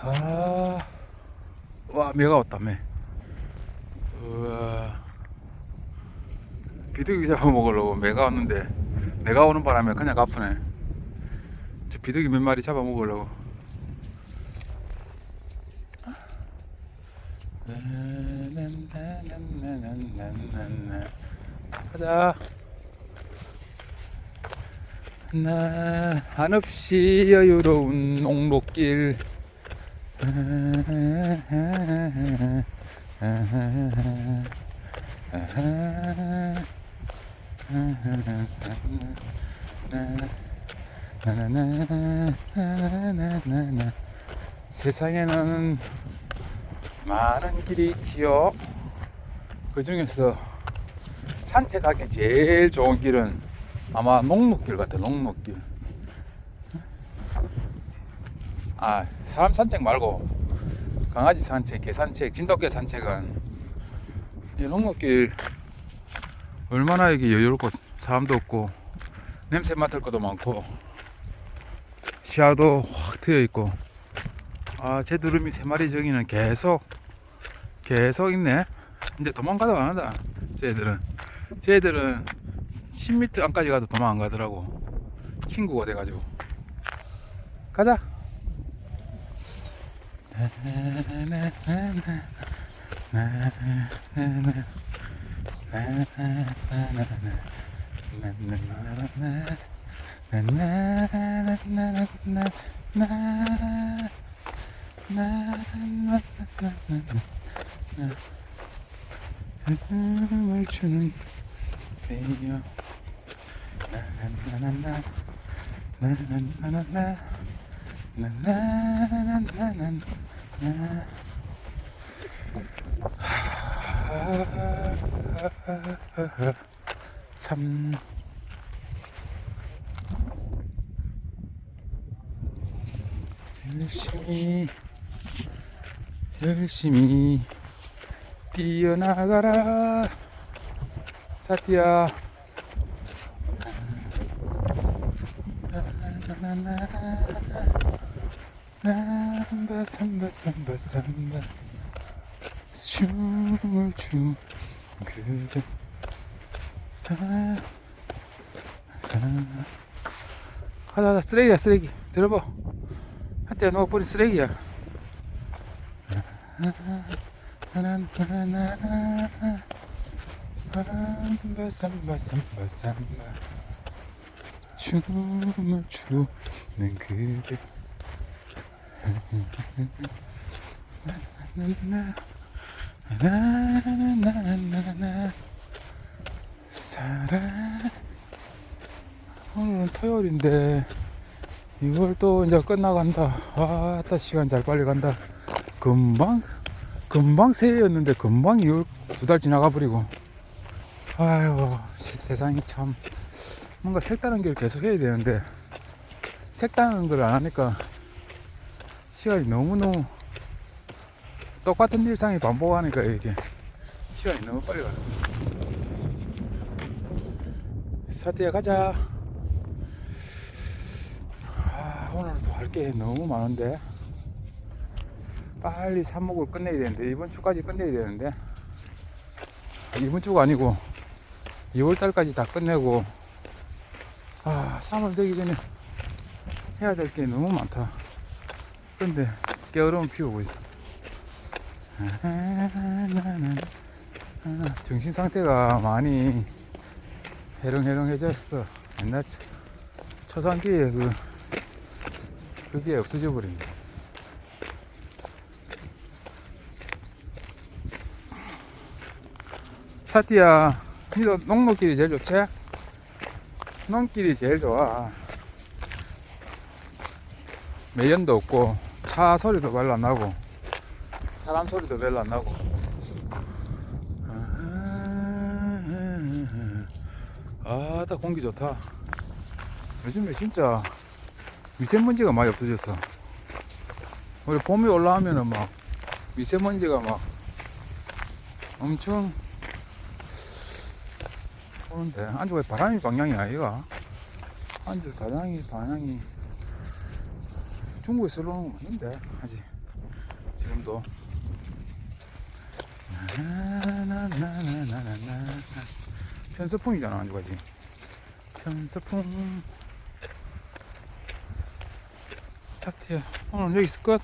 아, 와, 매가 왔다, 매. 우와. 비둘기 잡아먹으려고 매가 왔는데, 매가 오는 바람에 그냥 아프네. 저 비둘기 몇 마리 잡아먹으려고. 가자. 나 한없이 여유로운 옥록길 세상에는 많은 길이 있지요. 그 중에서 산책하기 제일 좋은 길은 아마 녹록길 같아, 녹록길. 아, 사람 산책 말고 강아지 산책, 개 산책, 진돗개 산책은 이 녹록길 얼마나 여기 여유롭고 사람도 없고 냄새 맡을 것도 많고 시야도 확 트여 있고 아, 제 두루미 세 마리 저기는 계속 계속 있네. 이제 도망가도 안 한다. 쟤들은 쟤들은 10m 안까지 가도 도망 안 가더라고. 친구가 돼가지고. 가자. 음을 주는 배요 나나나나나 나나나나나 나나나나나 삼. 열심히 열심히 뛰어나가라. 사티야 삼바 삼바 삼바 삼바 춤을 추는 그대 아, 가자 쓰레기야 쓰레기. 들어봐. 한때 넣어버린 쓰레기야. 나나나나나 삼바 삼바 삼바 삼바 춤을 추는 그대. 나나나나나나나나나나 사랑 오늘은 토요일인데 이걸 또 이제 끝나간다 아따 시간 잘 빨리 간다 금방 금방 새해였는데 금방 2월 두 달 지나가 버리고 시- 세상이 참 뭔가 색다른 길 계속 해야 되는데 색다른 걸 안 하니까 시간이 너무너무 똑같은 일상이 반복하니까 이게 시간이 너무 빨리 가요. 사태야 가자. 아, 오늘도 할 게 너무 많은데 빨리 삽목을 끝내야 되는데 이번 주까지 끝내야 되는데. 이번 주가 아니고 2월 달까지 다 끝내고 아 3월 되기 전에 해야 될 게 너무 많다. 근데 게으름 피우고 있어. 정신 상태가 많이 해롱해롱해졌어. 옛날 초- 초창기에 그 그게 없어져 버린다. 사티야 니도 농로길이 제일 좋지? 농길이 제일 좋아. 매연도 없고 차 소리도 별로 안 나고 사람 소리도 별로 안 나고. 아따 공기 좋다. 요즘에 진짜 미세먼지가 많이 없어졌어. 우리 봄이 올라오면은 막 미세먼지가 막 엄청 오는데. 왜 바람이 방향이 아이가? 안주 바람이 방향이. 중국에 쓸어놓은 거 맞는데 아직. 지금도. 나나나나나나나. 편서풍이잖아 아주가지. 편서풍. 착티야 오늘 여기서 끝